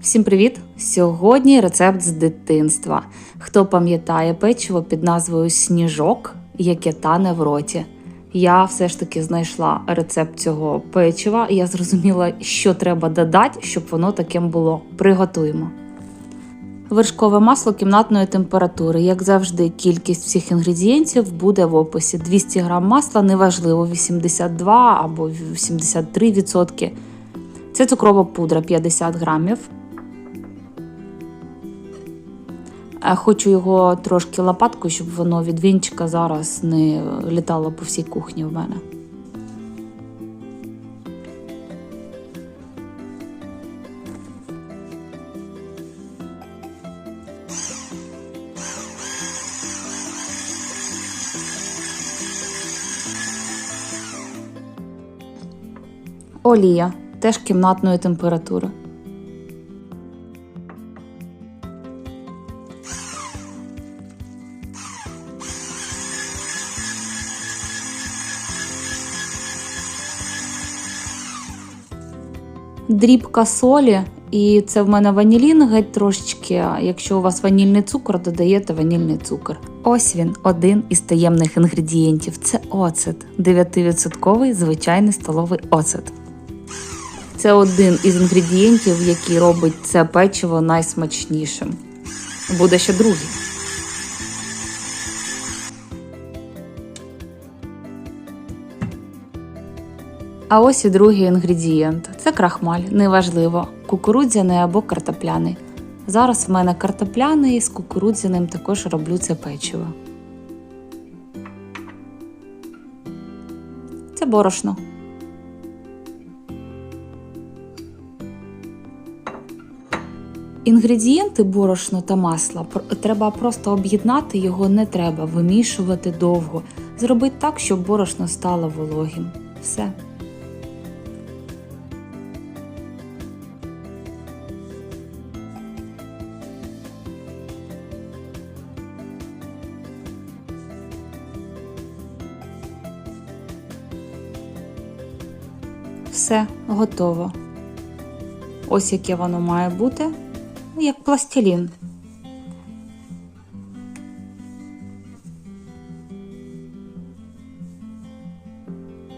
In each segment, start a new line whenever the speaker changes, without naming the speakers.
Всім привіт! Сьогодні рецепт з дитинства. Хто пам'ятає печиво під назвою Сніжок, яке тане в роті. Я все ж таки знайшла рецепт цього печива, і я зрозуміла, що треба додати, щоб воно таким було. Приготуємо. Вершкове масло кімнатної температури. Як завжди, кількість всіх інгредієнтів буде в описі. 200 г масла, неважливо, 82 або 83%. Це цукрова пудра 50 грамів. Хочу його трошки лопаткою, щоб воно від вінчика зараз не літало по всій кухні в мене. Олія теж кімнатної температури. Дрібка солі, і це в мене ванілін геть трошечки. Якщо у вас ванільний цукор, додаєте ванільний цукор. Ось він, один із таємних інгредієнтів. Це оцет, 9% звичайний столовий оцет. Це один із інгредієнтів, який робить це печиво найсмачнішим. Буде ще другий. А ось і другий інгредієнт це крахмаль, неважливо, кукурудзяний або картопляний. Зараз в мене картопляний з кукурудзяним також роблю це печиво. Це борошно. Інгредієнти борошно та масла треба просто об'єднати, його не треба вимішувати довго. Зробити так, щоб борошно стало вологим. Все. Все готово. Ось яке воно має бути, ну, як пластилін.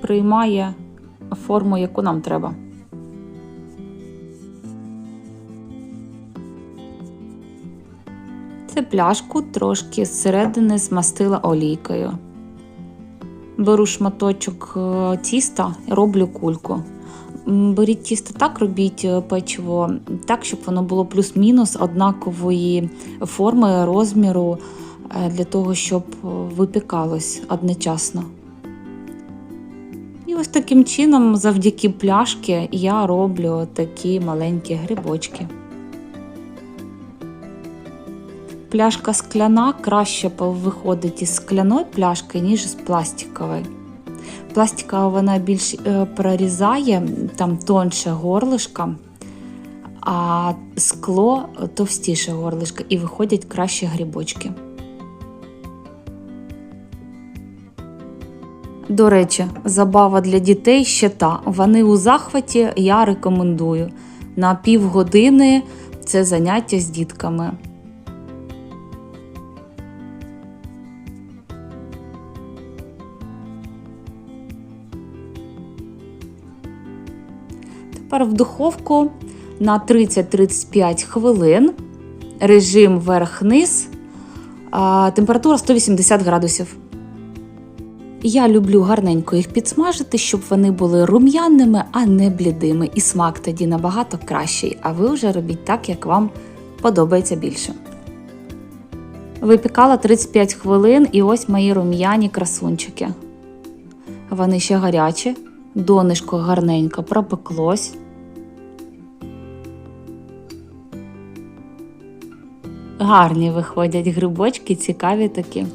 Приймає форму, яку нам треба. Це пляшку трошки зсередини змастила олійкою. Беру шматочок е, тіста, роблю кульку. Беріть тісто так, робіть е, печиво так, щоб воно було плюс-мінус однакової форми, розміру, е, для того, щоб е, випікалось одночасно. І ось таким чином, завдяки пляшки, я роблю такі маленькі грибочки. Пляшка скляна краще виходить із скляної пляшки, ніж з пластикової. Пластикова вона більш е, прорізає, там тонше горлишка, а скло товстіше горлишко і виходять краще грибочки. До речі, забава для дітей ще та. Вони у захваті я рекомендую. На півгодини це заняття з дітками. Тепер в духовку на 30-35 хвилин. Режим верх-низ, температура 180 градусів. Я люблю гарненько їх підсмажити, щоб вони були рум'яними, а не блідими. І смак тоді набагато кращий. А ви вже робіть так, як вам подобається більше. Випікала 35 хвилин, і ось мої рум'яні красунчики. Вони ще гарячі, донишко гарненько пропеклось. Гарні виходять грибочки, цікаві такі.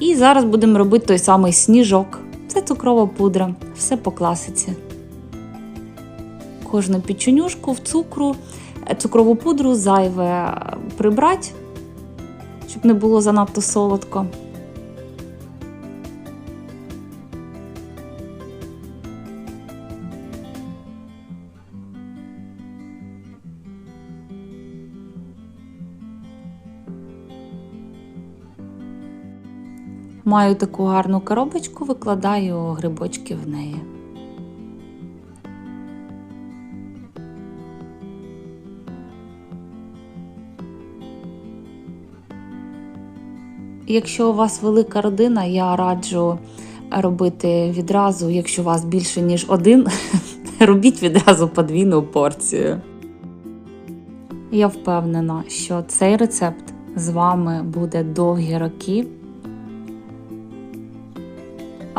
І зараз будемо робити той самий сніжок. Це цукрова пудра, все по класиці. Кожну печенюшку в цукру, е, цукрову пудру зайве прибрати, щоб не було занадто солодко. Маю таку гарну коробочку, викладаю грибочки в неї. Якщо у вас велика родина, я раджу робити відразу, якщо у вас більше ніж один, робіть відразу подвійну порцію. Я впевнена, що цей рецепт з вами буде довгі роки,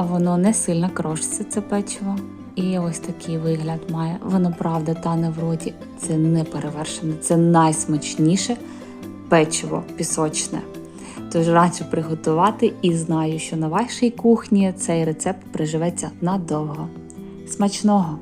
а воно не сильно крошиться, це печиво. І ось такий вигляд має. Воно правда тане в роті. Це не перевершене, це найсмачніше печиво пісочне. Тож раджу приготувати і знаю, що на вашій кухні цей рецепт приживеться надовго. Смачного!